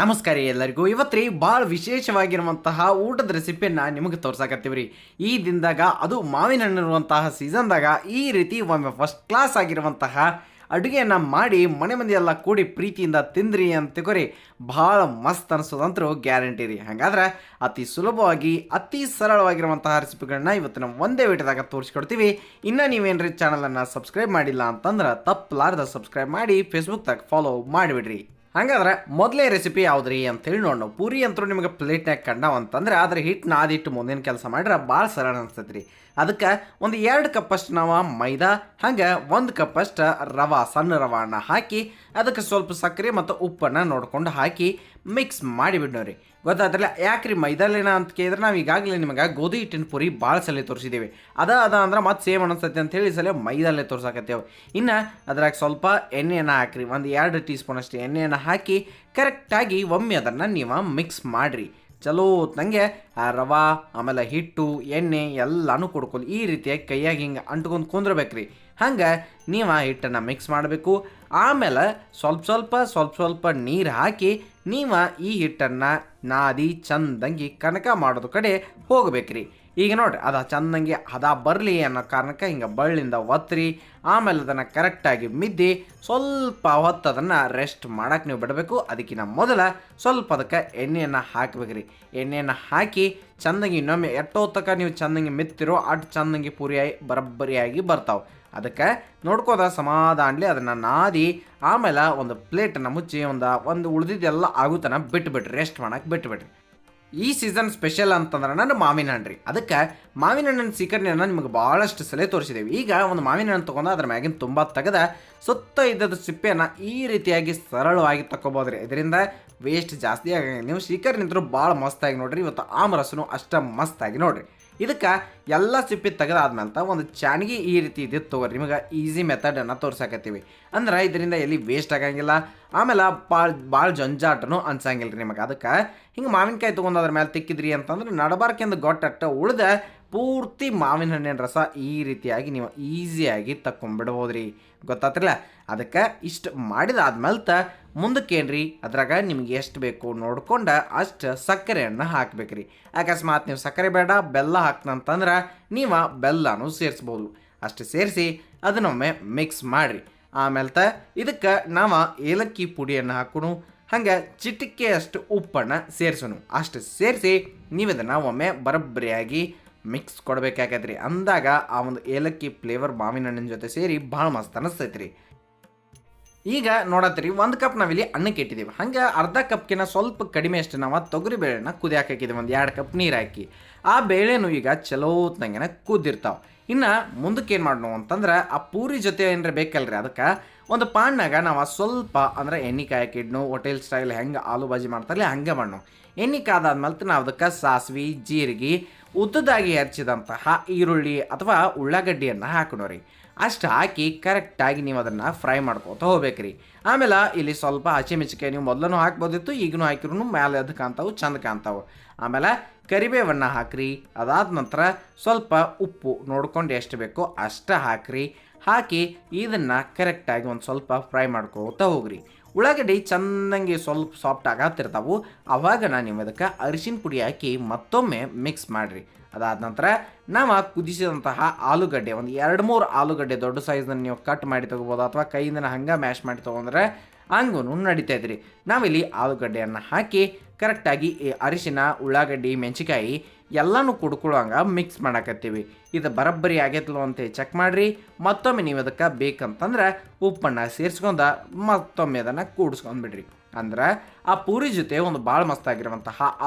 ನಮಸ್ಕಾರ ರೀ ಎಲ್ಲರಿಗೂ. ಇವತ್ತು ರೀ ಭಾಳ ವಿಶೇಷವಾಗಿರುವಂತಹ ಊಟದ ರೆಸಿಪಿಯನ್ನು ನಿಮಗೆ ತೋರ್ಸಾಕತ್ತೀವಿ ರೀ ಈ ದಿನದಾಗ, ಅದು ಮಾವಿನ ಹಣ್ಣಿರುವಂತಹ ಸೀಸನ್ದಾಗ ಈ ರೀತಿ ಒಮ್ಮೆ ಫಸ್ಟ್ ಕ್ಲಾಸ್ ಆಗಿರುವಂತಹ ಅಡುಗೆಯನ್ನು ಮಾಡಿ ಮನೆ ಮಂದಿಯೆಲ್ಲ ಕೂಡಿ ಪ್ರೀತಿಯಿಂದ ತಿಂದ್ರಿ ಅಂತ ತಿಳ್ಕೊರಿ. ಭಾಳ ಮಸ್ತ್ ಅನಿಸೋದಂತರೂ ಗ್ಯಾರಂಟಿ ರೀ. ಹಾಗಾದ್ರೆ ಅತಿ ಸುಲಭವಾಗಿ, ಅತಿ ಸರಳವಾಗಿರುವಂತಹ ರೆಸಿಪಿಗಳನ್ನ ಇವತ್ತಿನ ಒಂದೇ ವೇಟದಾಗ ತೋರಿಸ್ಕೊಡ್ತೀವಿ. ಇನ್ನು ನೀವೇನ್ರಿ ಚಾನಲನ್ನು ಸಬ್ಸ್ಕ್ರೈಬ್ ಮಾಡಿಲ್ಲ ಅಂತಂದ್ರೆ ತಪ್ಪಲಾರ್ದ ಸಬ್ಸ್ಕ್ರೈಬ್ ಮಾಡಿ ಫೇಸ್ಬುಕ್ದಾಗ ಫಾಲೋ ಮಾಡಿಬಿಡ್ರಿ. ಹಂಗಾದ್ರೆ ಮೊದಲೇ ರೆಸಿಪಿ ಯಾವ್ದ್ರಿ ಅಂತೇಳಿ ನೋಡೋಣ ಪೂರಿ ಅಂತೂ ನಿಮಗೆ ಪ್ಲೇಟ್ನಾಗ ಕಂಡವ ಅಂತಂದ್ರೆ ಆದ್ರೆ ಹಿಟ್ಟು ನಾದಿಟ್ಟು ಮುಂದಿನ ಕೆಲಸ ಮಾಡ್ರೆ ಭಾಳ ಸರಳ ಅನಿಸ್ತೈತ್ರಿ ರೀ ಅದಕ್ಕೆ ಒಂದು ಎರಡು ಕಪ್ಪಷ್ಟು ನಾವು ಮೈದಾ, ಹಂಗೆ ಒಂದು ಕಪ್ಪಷ್ಟು ರವಾ, ಸಣ್ಣ ರವಾನ ಹಾಕಿ, ಅದಕ್ಕೆ ಸ್ವಲ್ಪ ಸಕ್ಕರೆ ಮತ್ತು ಉಪ್ಪನ್ನು ನೋಡ್ಕೊಂಡು ಹಾಕಿ ಮಿಕ್ಸ್ ಮಾಡಿಬಿಡೋರಿ ಗೊತ್ತಾದ್ರಲ್ಲ, ಯಾಕ್ರಿ ಮೈದಾಲೇನ ಅಂತ ಕೇಳಿದ್ರೆ ನಾವು ಈಗಾಗಲೇ ನಿಮಗೆ ಗೋಧಿ ಹಿಟ್ಟಿನ ಪುರಿ ಭಾಳ ಸಲ ತೋರಿಸಿದ್ದೀವಿ ಅದ ಅದ ಅಂದ್ರೆ ಮತ್ತೆ ಸೇಮ್ ಅನಿಸ್ತೈತೆ ಅಂತ ಹೇಳಿ ಸಲ ಮೈದಲ್ಲೇ ತೋರ್ಸಾಕತ್ತೇವೆ. ಇನ್ನು ಅದ್ರಾಗ ಸ್ವಲ್ಪ ಎಣ್ಣೆಯನ್ನು ಹಾಕ್ರಿ, ಒಂದು ಎರಡು ಟೀ ಸ್ಪೂನ್ ಅಷ್ಟು ಎಣ್ಣೆಯನ್ನು ಹಾಕಿ ಕರೆಕ್ಟಾಗಿ ಒಮ್ಮೆ ಅದನ್ನು ನೀವು ಮಿಕ್ಸ್ ಮಾಡಿರಿ. ಚಲೋ ನಂಗೆ ಆ ರವಾ, ಆಮೇಲೆ ಹಿಟ್ಟು, ಎಣ್ಣೆ ಎಲ್ಲನೂ ಕೊಡ್ಕೊಲಿ ಈ ರೀತಿಯಾಗಿ ಕೈಯಾಗಿ ಹಿಂಗೆ ಅಂಟ್ಕೊಂಡು ಕುಂದ್ರಬೇಕ್ರಿ. ಹಂಗೆ ನೀವು ಆ ಹಿಟ್ಟನ್ನು ಮಿಕ್ಸ್ ಮಾಡಬೇಕು. ಆಮೇಲೆ ಸ್ವಲ್ಪ ಸ್ವಲ್ಪ ಸ್ವಲ್ಪ ಸ್ವಲ್ಪ ನೀರು ಹಾಕಿ ನೀವು ಈ ಹಿಟ್ಟನ್ನು ನಾದಿ ಚಂದಂಗಿ ಕನಕ ಮಾಡೋದು ಕಡೆ ಹೋಗ್ಬೇಕ್ರಿ. ಈಗ ನೋಡ್ರಿ, ಅದು ಚಂದಂಗೆ ಹದ ಬರಲಿ ಅನ್ನೋ ಕಾರಣಕ್ಕೆ ಹಿಂಗೆ ಬಳ್ಳಿಂದ ಒತ್ತರಿ ಆಮೇಲೆ ಅದನ್ನು ಕರೆಕ್ಟಾಗಿ ಮಿದ್ದಿ, ಸ್ವಲ್ಪ ಹೊತ್ತು ಅದನ್ನು ರೆಸ್ಟ್ ಮಾಡೋಕ್ಕೆ ನೀವು ಬಿಡಬೇಕು. ಅದಕ್ಕಿಂತ ಮೊದಲ ಸ್ವಲ್ಪ ಅದಕ್ಕೆ ಎಣ್ಣೆಯನ್ನು ಹಾಕಬೇಕ್ರಿ. ಎಣ್ಣೆಯನ್ನು ಹಾಕಿ ಚಂದಂಗಿ ಇನ್ನೊಮ್ಮೆ ಎಷ್ಟೋ ತನಕ ನೀವು ಚಂದಂಗಿ ಮಿತ್ತಿರೋ ಅಷ್ಟು ಚಂದಂಗಿ ಪೂರಿಯಾಗಿ ಬರಬ್ಬರಿಯಾಗಿ ಬರ್ತಾವೆ. ಅದಕ್ಕೆ ನೋಡ್ಕೋದ ಸಮಾಧಾನಲಿ ಅದನ್ನು ನಾದಿ, ಆಮೇಲೆ ಒಂದು ಪ್ಲೇಟನ್ನು ಮುಚ್ಚಿ ಒಂದು ಒಂದು ಉಳಿದಿದ್ದೆಲ್ಲ ಆಗುತ್ತನ ಬಿಟ್ಬಿಟ್ರಿ ರೆಸ್ಟ್ ಮಾಡಕ್ಕೆ ಬಿಟ್ಬಿಟ್ರಿ ಈ ಸೀಸನ್ ಸ್ಪೆಷಲ್ ಅಂತಂದ್ರೆ ನಾನು ಮಾವಿನ ಹಣ್ಣು ರೀ ಅದಕ್ಕೆ ಮಾವಿನ ಹಣ್ಣಿನ ಸೀಕರಣೆಯನ್ನು ನಿಮಗೆ ಭಾಳಷ್ಟು ಸಲ ತೋರಿಸಿದ್ದೇವೆ ಈಗ ಒಂದು ಮಾವಿನ ಹಣ್ಣು ತೊಗೊಂಡು ಅದ್ರ ಮ್ಯಾಗಿನ ತುಂಬ ತೆಗೆದ ಸುತ್ತ ಇದ್ದದ ಸಿಪ್ಪೆಯನ್ನು ಈ ರೀತಿಯಾಗಿ ಸರಳವಾಗಿ ತಗೋಬೋದ್ರಿ ಇದರಿಂದ ವೇಸ್ಟ್ ಜಾಸ್ತಿ ಆಗಿ ನೀವು ಸೀಕರ್ ನಿಂತರೂ ಭಾಳ ಮಸ್ತಾಗಿ ನೋಡ್ರಿ. ಇವತ್ತು ಆಮರಸನು ಅಷ್ಟ ಮಸ್ತಾಗಿ ನೋಡ್ರಿ. ಇದಕ್ಕೆ ಎಲ್ಲ ಸಿಪ್ಪಿ ತೆಗೆದಾದ್ಮೇಲೆ ಒಂದು ಚಾಣಿಗೆ ಈ ರೀತಿ ಇದ್ದಿತ್ತು ತಗೋರಿ. ನಿಮಗೆ ಈಸಿ ಮೆಥಡನ್ನು ತೋರ್ಸಾಕತ್ತೀವಿ. ಅಂದ್ರೆ ಇದರಿಂದ ಎಲ್ಲಿ ವೇಸ್ಟ್ ಆಗಂಗಿಲ್ಲ. ಆಮೇಲೆ ಭಾಳ ಭಾಳ ಜಂಜಾಟನು ಅನ್ಸಂಗಿಲ್ಲ ರೀ ನಿಮಗೆ. ಅದಕ್ಕೆ ಹಿಂಗೆ ಮಾವಿನಕಾಯಿ ತೊಗೊಂಡು ಅದ್ರ ಮೇಲೆ ತಿಕ್ಕಿದ್ರಿ ಅಂತಂದ್ರೆ ನಡಬಾರ್ಕೆಂದು ಗೊಟ್ಟಟ್ಟ ಉಳ್ದ ಪೂರ್ತಿ ಮಾವಿನ ಹಣ್ಣಿನ ರಸ ಈ ರೀತಿಯಾಗಿ ನೀವು ಈಸಿಯಾಗಿ ತಕ್ಕೊಂಬಿಡ್ಬೋದ್ರಿ. ಗೊತ್ತಾತ್ರಲ್ಲ? ಅದಕ್ಕೆ ಇಷ್ಟು ಮಾಡಿದಾದ್ಮೇಲೆ ತ ಮುಂದಕ್ಕೇನ್ರಿ? ಅದ್ರಾಗ ನಿಮ್ಗೆ ಎಷ್ಟು ಬೇಕು ನೋಡ್ಕೊಂಡು ಅಷ್ಟು ಸಕ್ಕರೆಯನ್ನು ಹಾಕ್ಬೇಕ್ರಿ. ಅಕಸ್ಮಾತ್ ನೀವು ಸಕ್ಕರೆ ಬೇಡ, ಬೆಲ್ಲ ಹಾಕ್ತಂತಂದ್ರೆ ನೀವು ಬೆಲ್ಲನೂ ಸೇರಿಸ್ಬೋದು. ಅಷ್ಟು ಸೇರಿಸಿ ಅದನ್ನೊಮ್ಮೆ ಮಿಕ್ಸ್ ಮಾಡಿರಿ. ಆಮೇಲೆ ತ ಇದಕ್ಕೆ ನಾವು ಏಲಕ್ಕಿ ಪುಡಿಯನ್ನು ಹಾಕೋಣ, ಹಂಗೆ ಚಿಟಿಕೆಯಷ್ಟು ಉಪ್ಪನ್ನು ಸೇರಿಸೋಣ. ಅಷ್ಟು ಸೇರಿಸಿ ನೀವು ಇದನ್ನು ಒಮ್ಮೆ ಬರಬ್ಬರಿಯಾಗಿ ಮಿಕ್ಸ್ ಕೊಡ್ಬೇಕಾಗೈತೆ ಅಂದಾಗ ಆ ಒಂದು ಏಲಕ್ಕಿ ಫ್ಲೇವರ್ ಮಾವಿನ ಹಣ್ಣಿನ ಜೊತೆ ಸೇರಿ ಭಾಳ ಮಸ್ತ್ ಅನಿಸ್ತೈತೆ ರೀ ಈಗ ನೋಡತ್ರಿ, ಒಂದು ಕಪ್ ನಾವಿಲ್ಲಿ ಅನ್ನಕ್ಕೆ ಇಟ್ಟಿದ್ದೀವಿ ಹಂಗೆ ಅರ್ಧ ಕಪ್ಕಿನ ಸ್ವಲ್ಪ ಕಡಿಮೆ ಅಷ್ಟು ನಾವು ತೊಗರಿ ಬೇಳೆನ ಕುದಿ ಹಾಕಿದ್ದೀವಿ ಒಂದು ಎರಡು ಕಪ್ ನೀರು ಹಾಕಿ. ಆ ಬೇಳೆನೂ ಈಗ ಚಲೋತ್ನಂಗೆನ ಕುದ್ದಿರ್ತಾವೆ. ಇನ್ನು ಮುಂದಕ್ಕೆ ಏನು ಮಾಡೋಣ ಅಂತಂದ್ರೆ ಆ ಪೂರಿ ಜೊತೆ ಏನಾರ ಬೇಕಲ್ರಿ ಅದಕ್ಕೆ ಒಂದು ಪಾಣ್ಣಾಗ ನಾವು ಸ್ವಲ್ಪ ಅಂದ್ರೆ ಎಣ್ಣೆ ಕಾಯಕಿಡ್ನು ಹೋಟೆಲ್ ಸ್ಟೈಲ್ ಹೆಂಗೆ ಆಲೂ ಬಾಜಿ ಮಾಡ್ತಾರಲ್ಲ ಹಂಗೆ ಮಾಡೋಣ ಎಣ್ಣೆ ಕಾದಾದ್ಮೇಲೆ ನಾವು ಅದಕ್ಕೆ ಸಾಸ್ವಿ, ಜೀರಿಗೆ ಉದ್ದದಾಗಿ ಹೆಚ್ಚಿದಂತಹ ಈರುಳ್ಳಿ ಅಥವಾ ಉಳ್ಳಾಗಡ್ಡಿಯನ್ನು ಹಾಕೋಣ ಅಷ್ಟು ಹಾಕಿ ಕರೆಕ್ಟಾಗಿ ನೀವು ಅದನ್ನು ಫ್ರೈ ಮಾಡ್ಕೋತ ಹೋಗ್ಬೇಕ್ರಿ. ಆಮೇಲೆ ಇಲ್ಲಿ ಸ್ವಲ್ಪ ಹಸಿಮೆಣಸಿಕಾಯಿ ನೀವು ಮೊದಲೂ ಹಾಕ್ಬೋದಿತ್ತು ಈಗಲೂ ಹಾಕಿರೂ ಮೇಲೆ ಅದು ಕಾಣ್ತಾವು, ಚಂದ ಕಾಣ್ತಾವೆ. ಆಮೇಲೆ ಕರಿಬೇವನ್ನು ಹಾಕ್ರಿ, ಅದಾದ ನಂತರ ಸ್ವಲ್ಪ ಉಪ್ಪು ನೋಡ್ಕೊಂಡು ಎಷ್ಟು ಬೇಕೋ ಅಷ್ಟು ಹಾಕ್ರಿ. ಹಾಕಿ ಇದನ್ನು ಕರೆಕ್ಟಾಗಿ ಒಂದು ಸ್ವಲ್ಪ ಫ್ರೈ ಮಾಡ್ಕೋತ ಹೋಗ್ರಿ. ಉಳ್ಳಾಗಡ್ಡಿ ಚೆನ್ನಾಗಿ ಸ್ವಲ್ಪ ಸಾಫ್ಟ್ ಆಗತ್ತಿರ್ತಾವು ಅವಾಗ ನಾನು ನಿಮ್ಮದಕ್ಕೆ ಅರಿಶಿನ ಪುಡಿ ಹಾಕಿ ಮತ್ತೊಮ್ಮೆ ಮಿಕ್ಸ್ ಮಾಡಿರಿ. ಅದಾದ ನಂತರ ನಾವು ಕುದಿಸಿದಂತಹ ಆಲೂಗಡ್ಡೆ, ಒಂದು ಎರಡು ಮೂರು ಆಲೂಗಡ್ಡೆ ದೊಡ್ಡ ಸೈಜ್ನ ನೀವು ಕಟ್ ಮಾಡಿ ತಗೋಬೋದು ಅಥವಾ ಕೈಯಿಂದ ಹಂಗೆ ಮ್ಯಾಶ್ ಮಾಡಿ ತೊಗೊಂಡ್ರೆ ಹಂಗೂ ನಡೀತೈತ್ರಿ ನಾವಿಲ್ಲಿ ಆಲೂಗಡ್ಡೆಯನ್ನು ಹಾಕಿ ಕರೆಕ್ಟಾಗಿ ಈ ಅರಿಶಿನ, ಉಳ್ಳಾಗಡ್ಡಿ ಮೆಣಸಿಕಾಯಿ ಎಲ್ಲನೂ ಕುಡ್ಕೊಳ್ಳೋಂಗೆ ಮಿಕ್ಸ್ ಮಾಡಾಕತ್ತೀವಿ. ಇದು ಬರಬ್ಬರಿ ಆಗೈತಲ್ಲ ಅಂತ ಚೆಕ್ ಮಾಡಿರಿ. ಮತ್ತೊಮ್ಮೆ ನೀವು ಅದಕ್ಕೆ ಬೇಕಂತಂದ್ರೆ ಉಪ್ಪನ್ನು ಸೇರಿಸ್ಕೊಂಡ ಮತ್ತೊಮ್ಮೆ ಅದನ್ನು ಕೂಡಿಸ್ಕೊಂಡ್ಬಿಡ್ರಿ. ಅಂದ್ರೆ ಆ ಪೂರಿ ಜೊತೆ ಒಂದು ಭಾಳ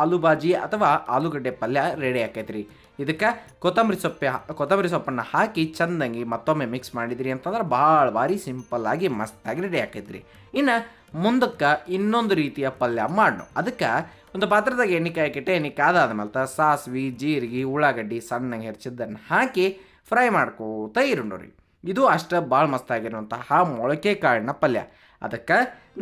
ಆಲೂ ಬಾಜಿ ಅಥವಾ ಆಲೂಗಡ್ಡೆ ಪಲ್ಯ ರೆಡಿ ಆಕೈತ್ರಿ. ಇದಕ್ಕೆ ಕೊತ್ತಂಬರಿ ಸೊಪ್ಪೆ ಕೊತ್ತಂಬರಿ ಸೊಪ್ಪನ್ನು ಹಾಕಿ ಚಂದಂಗಿ ಮತ್ತೊಮ್ಮೆ ಮಿಕ್ಸ್ ಮಾಡಿದ್ರಿ ಅಂತಂದ್ರೆ ಭಾಳ ಭಾರಿ ಸಿಂಪಲ್ ಆಗಿ ಮಸ್ತಾಗಿ ರೆಡಿ ಆಕೈತ್ರಿ. ಇನ್ನು ಮುಂದಕ್ಕೆ ಇನ್ನೊಂದು ರೀತಿಯ ಪಲ್ಯ ಮಾಡು ಅದಕ್ಕೆ ಒಂದು ಪಾತ್ರದಾಗ ಎಣ್ಣೆ ಕಾಯಕ್ಕಿಟ್ಟು ಎಣ್ಣೆ ಕಾದಾದ್ಮೇಲೆ ಸಾಸ್ವಿ, ಜೀರಿಗೆ, ಉಳ್ಳಾಗಡ್ಡಿ ಸಣ್ಣಗೆ ಹೆರ್ಚಿದ್ದನ್ನು ಹಾಕಿ ಫ್ರೈ ಮಾಡ್ಕೋತ ಇರೋಣ್ರಿ ಇದು ಅಷ್ಟು ಭಾಳ ಮಸ್ತಾಗಿರುವಂತಹ ಮೊಳಕೆ ಕಾಳಿನ ಪಲ್ಯ. ಅದಕ್ಕೆ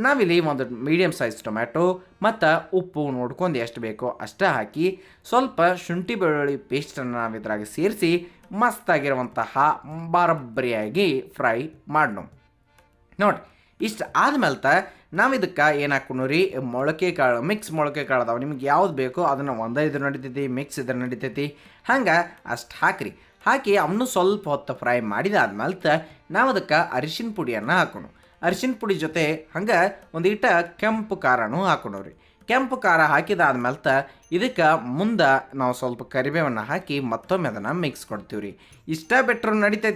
ನಾವಿಲ್ಲಿ ಒಂದು ಮೀಡಿಯಮ್ ಸೈಜ್ ಟೊಮ್ಯಾಟೊ ಮತ್ತು ಉಪ್ಪು ನೋಡ್ಕೊಂಡು ಎಷ್ಟು ಬೇಕೋ ಅಷ್ಟೇ ಹಾಕಿ ಸ್ವಲ್ಪ ಶುಂಠಿ ಬೆಳ್ಳುಳ್ಳಿ ಪೇಸ್ಟನ್ನು ನಾವು ಇದ್ರಾಗ ಸೇರಿಸಿ ಮಸ್ತಾಗಿರುವಂತಹ ಬರಬ್ಬರಿಯಾಗಿ ಫ್ರೈ ಮಾಡೋಣ ನೋಡಿ, ಇಷ್ಟು ಆದಮೇಲೆ ನಾವು ಇದಕ್ಕೆ ಏನು ಹಾಕೊಂಡು ರೀ, ಮೊಳಕೆ ಕಾಳು ಮಿಕ್ಸ್ ಮೊಳಕೆ ಕಾಳು ಅದಾವೆ. ನಿಮ್ಗೆ ಯಾವ್ದು ಬೇಕೋ ಅದನ್ನು ಒಂದೇ ಇದ್ರ ನಡಿತೈತಿ ಮಿಕ್ಸ್ ಇದ್ರ ನಡಿತೈತಿ. ಹಂಗೆ ಅಷ್ಟು ಹಾಕ್ರಿ. ಹಾಕಿ ಅವನು ಸ್ವಲ್ಪ ಹೊತ್ತು ಫ್ರೈ ಮಾಡಿದಾದ್ಮೇಲೆ ನಾವು ಅದಕ್ಕೆ ಅರಿಶಿನ ಪುಡಿಯನ್ನು ಹಾಕೋಣ ಅರಿಶಿನ ಪುಡಿ ಜೊತೆ ಹಂಗೆ ಒಂದೀಟ ಕೆಂಪು ಖಾರನೂ ಹಾಕೊಂಡವ್ರಿ. ಕೆಂಪು ಖಾರ ಹಾಕಿದಾದ್ಮೇಲೆ ತ ಇದಕ್ಕೆ ಮುಂದೆ ನಾವು ಸ್ವಲ್ಪ ಕರಿಬೇವನ್ನು ಹಾಕಿ ಮತ್ತೊಮ್ಮೆ ಅದನ್ನು ಮಿಕ್ಸ್ ಕೊಡ್ತೀವಿ ರೀ ಇಷ್ಟ ಬಿಟ್ಟರು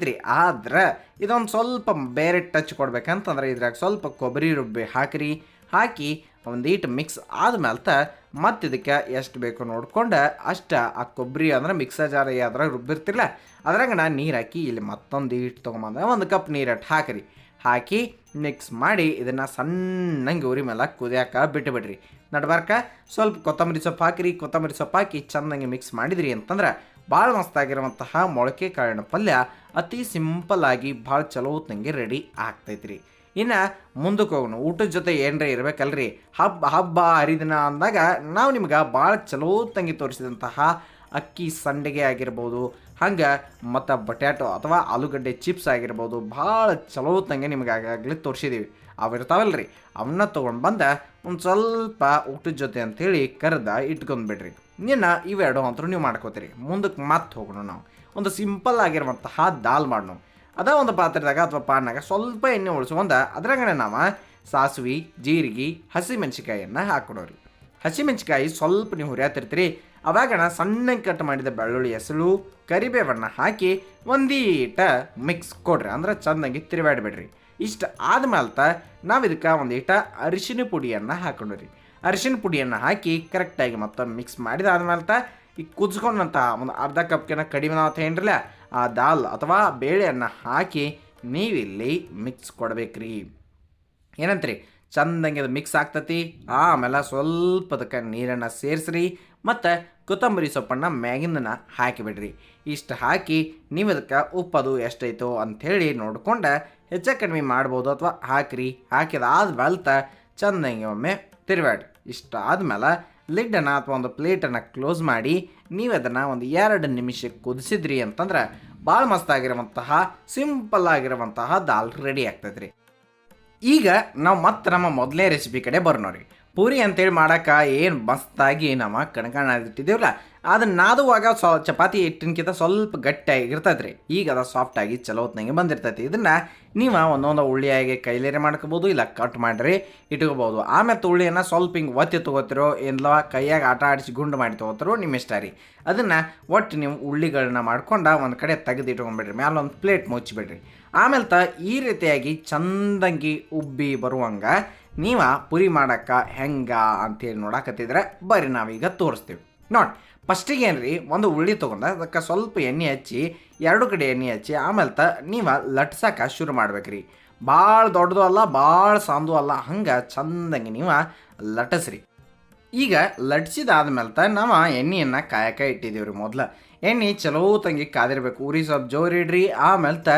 ರೀ ಆದ್ರೆ ಇದೊಂದು ಸ್ವಲ್ಪ ಬೇರೆ ಟಚ್ ಕೊಡ್ಬೇಕಂತಂದ್ರೆ ಇದ್ರಾಗ ಸ್ವಲ್ಪ ಕೊಬ್ಬರಿ ರುಬ್ಬಿ ಹಾಕಿರಿ. ಹಾಕಿ ಒಂದೀಟ್ ಮಿಕ್ಸ್ ಆದಮೇಲೆ ತ ಮತ್ತೆ ಇದಕ್ಕೆ ಎಷ್ಟು ಬೇಕು ನೋಡ್ಕೊಂಡು ಅಷ್ಟು ಆ ಕೊಬ್ಬರಿ ಅಂದ್ರೆ ಮಿಕ್ಸರ್ ಜಾರ ಅದ್ರಾಗ ರುಬ್ಬಿರ್ತಿರಲ್ಲ ಅದ್ರಾಗ ನಾನು ನೀರು ಹಾಕಿ ಇಲ್ಲಿ ಮತ್ತೊಂದು ಈಟ್ ತೊಗೊಂಬಂದ್ರೆ ಒಂದು ಕಪ್ ನೀರಟ್ಟು ಹಾಕಿರಿ. ಹಾಕಿ ಮಿಕ್ಸ್ ಮಾಡಿ ಇದನ್ನು ಸಣ್ಣಂಗೆ ಉರಿ ಮೇಲೆ ಕುದಿಯಾಕ ಬಿಟ್ಟು ಬಿಡ್ರಿ ನಡ್ಬಾರ್ಕ? ಸ್ವಲ್ಪ ಕೊತ್ತಂಬರಿ ಸೊಪ್ಪು ಹಾಕಿರಿ. ಕೊತ್ತಂಬರಿ ಸೊಪ್ಪು ಹಾಕಿ ಚೆನ್ನಾಗಿ ಮಿಕ್ಸ್ ಮಾಡಿದ್ರಿ ಅಂತಂದ್ರೆ ಭಾಳ ಮಸ್ತಾಗಿರುವಂತಹ ಮೊಳಕೆ ಕಾಳಿನ ಪಲ್ಯ ಅತಿ ಸಿಂಪಲ್ ಆಗಿ ಭಾಳ ಚಲೋ ತಂಗೆ ರೆಡಿ ಆಗ್ತೈತ್ರಿ. ಇನ್ನು ಮುಂದಕ್ಕೆ ಹೋಗೋಣ. ಊಟದ ಜೊತೆ ಏನರ ಇರಬೇಕಲ್ರಿ? ಹಬ್ಬ ಹಬ್ಬ ಹರಿದಿನ ಅಂದಾಗ ನಾವು ನಿಮ್ಗೆ ಭಾಳ ಚಲೋ ತಂಗಿ ತೋರಿಸಿದಂತಹ ಅಕ್ಕಿ ಸಂಡಿಗೆ ಆಗಿರ್ಬೋದು, ಹಂಗೆ ಮತ್ತು ಬಟ್ಯಾಟೊ ಅಥವಾ ಆಲೂಗಡ್ಡೆ ಚಿಪ್ಸ್ ಆಗಿರ್ಬೋದು, ಭಾಳ ಚಲೋ ತಂಗೆ ನಿಮ್ಗೆ ಆಗಾಗಲೇ ತೋರಿಸಿದ್ದೀವಿ ಅವು ರೀ ಅವನ್ನ ತೊಗೊಂಡು ಬಂದ ಒಂದು ಸ್ವಲ್ಪ ಊಟದ ಜೊತೆ ಅಂಥೇಳಿ ಕರೆದ ಇಟ್ಕೊಂಡ್ಬಿಡ್ರಿ. ನಿನ್ನ ಇವೆರಡು ಅಂತೂ ನೀವು ಮಾಡ್ಕೋತೀರಿ. ಮುಂದಕ್ಕೆ ಮತ್ತೆ ಹೋಗೋಣ ನಾವು. ಒಂದು ಸಿಂಪಲ್ ಆಗಿರುವಂತಹ ದಾಲ್ ಮಾಡೋಣ ಅದ ಒಂದು ಪಾತ್ರೆದಾಗ ಅಥವಾ ಪಾನ್ನಾಗ ಸ್ವಲ್ಪ ಎಣ್ಣೆ ಉಳಿಸ್ಕೊಂಡ ಅದ್ರಾಗನೆ ನಾವು ಸಾಸಿವೆ, ಜೀರಿಗೆ ಹಸಿಮೆಣ್ಸಿಕಾಯಿಯನ್ನು ಹಾಕೊಡೋರಿ. ಹಸಿಮೆಣ್ಸಿಕಾಯಿ ಸ್ವಲ್ಪ ನೀವು ಹುರಿಯಾತಿರ್ತೀರಿ ಅವಾಗಣ ಸಣ್ಣಗೆ ಕಟ್ ಮಾಡಿದ ಬೆಳ್ಳುಳ್ಳಿ ಹೆಸರು ಕರಿಬೇವನ್ನ ಹಾಕಿ ಒಂದೀಟ ಮಿಕ್ಸ್ ಕೊಡ್ರಿ. ಅಂದ್ರೆ ಚೆನ್ನಾಗಿ ತಿರುವಾಡ್ಬಿಡ್ರಿ. ಇಷ್ಟು ಆದ್ಮೇಲೆ ನಾವು ಇದಕ್ಕೆ ಒಂದೀಟ ಅರಿಶಿನ ಪುಡಿಯನ್ನು ಹಾಕೊಂಡ್ರಿ. ಅರಿಶಿನ ಪುಡಿಯನ್ನು ಹಾಕಿ ಕರೆಕ್ಟಾಗಿ ಮತ್ತೆ ಮಿಕ್ಸ್ ಮಾಡಿದಾದ್ಮೇಲೆ ಈ ಕುದಿಸ್ಕೊಂಡಂಥ ಒಂದು ಅರ್ಧ ಕಪ್ಕಿನ ಕಡಿಮೆ ನಾವು ಏನ್ರಲ್ಲ, ಆ ದಾಲ್ ಅಥವಾ ಬೇಳೆಯನ್ನು ಹಾಕಿ ನೀವಿಲ್ಲಿ ಮಿಕ್ಸ್ ಕೊಡ್ಬೇಕ್ರಿ. ಏನಂತ್ರಿ? ಚಂದಂಗೆ ಅದು ಮಿಕ್ಸ್ ಆಗ್ತತಿ. ಆಮೇಲೆ ಸ್ವಲ್ಪ ಅದಕ್ಕೆ ನೀರನ್ನು ಸೇರಿಸ್ರಿ. ಮತ್ತು ಕೊತ್ತಂಬರಿ ಸೊಪ್ಪನ್ನು ಮ್ಯಾಗಿಂದನ ಹಾಕಿಬಿಡ್ರಿ. ಇಷ್ಟು ಹಾಕಿ ನೀವು ಅದಕ್ಕೆ ಉಪ್ಪದು ಎಷ್ಟೈತೋ ಅಂಥೇಳಿ ನೋಡ್ಕೊಂಡು ಹೆಚ್ಚು ಕಡಿಮೆ ಮಾಡ್ಬೋದು ಅಥವಾ ಹಾಕಿರಿ. ಹಾಕಿದಾದ ಬಲ್ತ ಚಂದಂಗೆ ಒಮ್ಮೆ ತಿರುವಾಡ್ರಿ ಇಷ್ಟ ಆದಮೇಲೆ ಲಿಡ್ಡನ್ನು ಅಥವಾ ಒಂದು ಪ್ಲೇಟನ್ನು ಕ್ಲೋಸ್ ಮಾಡಿ ನೀವು ಅದನ್ನು ಒಂದು ಎರಡು ನಿಮಿಷ ಕುದಿಸಿದ್ರಿ ಅಂತಂದ್ರೆ ಭಾಳ ಮಸ್ತಾಗಿರುವಂತಹ ಸಿಂಪಲ್ ಆಗಿರುವಂತಹ ದಾಲ್ ರೆಡಿ ಆಗ್ತೈತ್ರಿ. ಈಗ ನಾವು ಮತ್ತೆ ನಮ್ಮ ಮೊದಲನೇ ರೆಸಿಪಿ ಕಡೆ ಬರ್ನೋರಿ ಪೂರಿ ಅಂತೇಳಿ ಮಾಡಕ್ಕೆ ಏನು ಮಸ್ತಾಗಿ ನಮ್ಮ ಕಣಕಣ ಇಟ್ಟಿದ್ದೀವಲ್ಲ? ಅದನ್ನ ನಾದುವಾಗ ಸ್ವ ಚಪಾತಿ ಹಿಟ್ಟಿನಕ್ಕಿಂತ ಸ್ವಲ್ಪ ಗಟ್ಟಿಯಾಗಿ ಇರ್ತೈತೆ ರೀ ಈಗ ಅದು ಸಾಫ್ಟಾಗಿ ಚಲೋ ಹೊತ್ನಂಗೆ ಬಂದಿರ್ತೈತಿ. ಇದನ್ನು ನೀವು ಒಂದೊಂದು ಉಳ್ಳಿಯಾಗಿ ಕೈಲೇರೆ ಮಾಡ್ಕೋಬೋದು, ಇಲ್ಲ ಕಟ್ ಮಾಡಿರಿ, ಇಟ್ಕೋಬೋದು. ಆಮೇಲೆ ಉಳ್ಳಿಯನ್ನು ಸ್ವಲ್ಪ ಹಿಂಗೆ ಒತ್ತಿ ತೊಗೋತಿರೋ ಎಲ್ಲ ಕೈಯಾಗ ಆಟ ಆಡಿಸಿ ಗುಂಡು ಮಾಡಿ ತೊಗೋತಿರೋ ನಿಮ್ಮ ಇಷ್ಟ ರೀ. ಅದನ್ನು ಒಟ್ಟು ನೀವು ಉಳ್ಳಿಗಳನ್ನ ಮಾಡ್ಕೊಂಡು ಒಂದು ಕಡೆ ತೆಗೆದು ಇಟ್ಕೊಂಡ್ಬಿಡ್ರಿ ಮ್ಯಾಲೆ ಒಂದು ಪ್ಲೇಟ್ ಮುಚ್ಚಿಬಿಡ್ರಿ. ಆಮೇಲೆ ತ ಈ ರೀತಿಯಾಗಿ ಚಂದಂಗಿ ಉಬ್ಬಿ ಬರುವಂಗ ನೀವ ಪುರಿ ಮಾಡಕ್ಕ ಹೆಂಗ ಅಂತೇಳಿ ನೋಡಕತ್ತಿದ್ರೆ ಬರ್ರಿ ನಾವೀಗ ತೋರಿಸ್ತೀವಿ. ನೋಡಿ ಫಸ್ಟಿಗೆ ಏನ್ರಿ, ಒಂದು ಉಳ್ಳಿ ತೊಗೊಂಡ, ಅದಕ್ಕೆ ಸ್ವಲ್ಪ ಎಣ್ಣೆ ಹಚ್ಚಿ, ಎರಡು ಕಡೆ ಎಣ್ಣೆ ಹಚ್ಚಿ, ಆಮೇಲೆ ತ ನೀವು ಲಟ್ಸಕ್ಕೆ ಶುರು ಮಾಡ್ಬೇಕ್ರಿ. ಭಾಳ ದೊಡ್ಡದು ಅಲ್ಲ ಭಾಳ ಸಾಂದು ಅಲ್ಲ, ಹಂಗೆ ಚಂದಂಗೆ ನೀವು ಲಟಸ್ರಿ. ಈಗ ಲಟ್ಸಿದಾದ್ಮೇಲೆ ತ ನಾವು ಎಣ್ಣೆಯನ್ನು ಕಾಯಕ ಇಟ್ಟಿದ್ದೀವಿ ರೀ ಮೊದ್ಲು. ಎಣ್ಣೆ ಚಲೋ ತಂಗಿ ಕಾದಿರ್ಬೇಕು, ಉರಿ ಸ್ವಲ್ಪ ಜೋರಿಡ್ರಿ ಆಮೇಲೆ ತ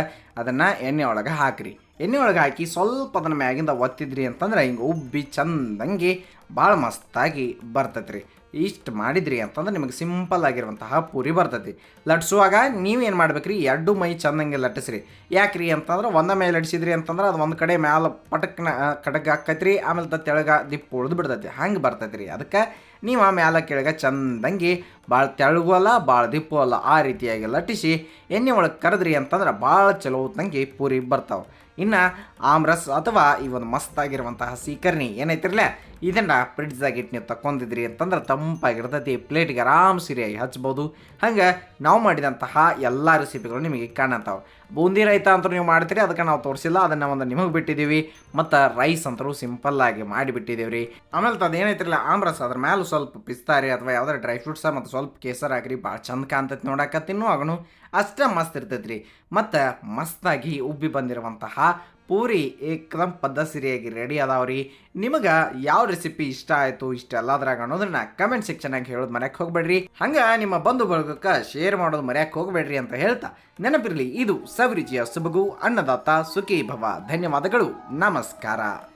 ಅದನ್ನು ಎಣ್ಣೆ ಒಳಗೆ ಹಾಕ್ರಿ. ಎಣ್ಣೆ ಒಳಗೆ ಹಾಕಿ ಸ್ವಲ್ಪ ಅದನ್ನು ಮ್ಯಾಗಿಂದ ಒತ್ತಿದ್ರಿ ಅಂತಂದ್ರೆ ಹಿಂಗೆ ಉಬ್ಬಿ ಚಂದಂಗೆ ಭಾಳ ಮಸ್ತಾಗಿ ಬರ್ತೈತೆ ರೀ ಇಷ್ಟು ಮಾಡಿದ್ರಿ ಅಂತಂದ್ರೆ ನಿಮಗೆ ಸಿಂಪಲ್ ಆಗಿರುವಂತಹ ಪೂರಿ ಬರ್ತೈತಿ. ಲಟ್ಸುವಾಗ ನೀವೇನು ಮಾಡ್ಬೇಕ್ರಿ? ಎರಡು ಮೈ ಚಂದಂಗೆ ಲಟ್ಟಿಸ್ರಿ. ಯಾಕ್ರಿ ಅಂತಂದ್ರೆ ಒಂದ ಮೇಲೆ ಲಟ್ಸಿದ್ರಿ ಅಂತಂದ್ರೆ ಅದು ಒಂದು ಕಡೆ ಮ್ಯಾಲ ಪಟಕ್ನ ಕಡಗ ಹಾಕೈತ್ರಿ, ಆಮೇಲೆ ತೆಳಗ ದಿಪ್ಪು ಉಳಿದು ಬಿಡ್ತೈತಿ. ಹಂಗೆ ಬರ್ತೈತಿ ರೀ ಅದಕ್ಕೆ ನೀವು ಆ ಮ್ಯಾಲ ಕೆಳಗೆ ಚಂದಂಗಿ ಭಾಳ ತೆಳಗೂ ಅಲ್ಲ ಭಾಳ ದಿಪ್ಪು ಅಲ್ಲ ಆ ರೀತಿಯಾಗಿ ಲಟ್ಟಿಸಿ ಎಣ್ಣೆ ಒಳಗೆ ಕರೆದ್ರಿ ಅಂತಂದ್ರೆ ಭಾಳ ಚಲೋ ಹೊತ್ತಂಗೆ ಪೂರಿ ಬರ್ತಾವೆ. ಇನ್ನು ಆಮ್ರಸ್ ಅಥವಾ ಈ ಒಂದು ಮಸ್ತಾಗಿರುವಂತಹ ಸೀಕರ್ಣಿ ಏನೈತಿರಲ್ಲ, ಇದನ್ನು ಫ್ರಿಡ್ಜ್ದಾಗ ಇಟ್ಟು ನೀವು ತಗೊಂಡಿದ್ರಿ ಅಂತಂದ್ರೆ ತಂಪಾಗಿರ್ತೈತಿ ಪ್ಲೇಟ್ಗೆ ಆರಾಮ್ ಸಿರಿಯಾಗಿ ಹಚ್ಬೋದು. ಹಂಗೆ ನಾವು ಮಾಡಿದಂತಹ ಎಲ್ಲ ರೆಸಿಪಿಗಳು ನಿಮಗೆ ಕಾಣಂತಾವೆ. ಬೂಂದಿ ರೈತ ಅಂತೂ ನೀವು ಮಾಡ್ತೀರಿ, ಅದಕ್ಕೆ ನಾವು ತೋರಿಸಿಲ್ಲ. ಅದನ್ನು ಒಂದು ನಿಮಗೆ ಬಿಟ್ಟಿದ್ದೀವಿ ಮತ್ತು ರೈಸ್ ಅಂತರೂ ಸಿಂಪಲ್ಲಾಗಿ ಮಾಡಿಬಿಟ್ಟಿದ್ದೀವಿ ರೀ ಆಮೇಲೆ ಅದು ಏನೈತಿರಲ್ಲ, ಆಮ್ರಸ್ ಅದ್ರ ಮೇಲೆ ಸ್ವಲ್ಪ ಪಿಸ್ತಾರಿ ಅಥವಾ ಯಾವ್ದಾರು ಡ್ರೈ ಫ್ರೂಟ್ಸ ಮತ್ತು ಸ್ವಲ್ಪ ಕೇಸರ್ ಹಾಕ್ರಿ ಭಾಳ ಚಂದ ಕಾಣ್ತೈತಿ ನೋಡಕ್ಕೆ ತಿನ್ನು ಅಷ್ಟೇ ಮಸ್ತ್ ಇರ್ತೈತೆ ರೀ ಮತ್ತು ಮಸ್ತಾಗಿ ಉಬ್ಬಿ ಬಂದಿರುವಂತಹ ಪೂರಿ ಏಕದಮ್ ಪದ್ಧಸಿರಿಯಾಗಿ ರೆಡಿ ಅದಾವ್ರಿ. ನಿಮಗೆ ಯಾವ ರೆಸಿಪಿ ಇಷ್ಟ ಆಯಿತು ಇಷ್ಟ ಎಲ್ಲಾದ್ರಾಗ ಅನ್ನೋದನ್ನ ಕಮೆಂಟ್ ಸೆಕ್ಷನಾಗ ಹೇಳೋದು ಮರ್ಯಾಕೆ ಹೋಗ್ಬೇಡ್ರಿ. ಹಂಗೆ ನಿಮ್ಮ ಬಂಧು ಬಳಗಕ್ಕೆ ಶೇರ್ ಮಾಡೋದು ಮರ್ಯಾಕೆ ಹೋಗ್ಬೇಡ್ರಿ ಅಂತ ಹೇಳ್ತಾ ನೆನಪಿರಲಿ, ಇದು ಸವಿರುಚಿಯ ಸುಬಗು ಅನ್ನದಾತ ಸುಖಿ ಭವ ಧನ್ಯವಾದಗಳು, ನಮಸ್ಕಾರ.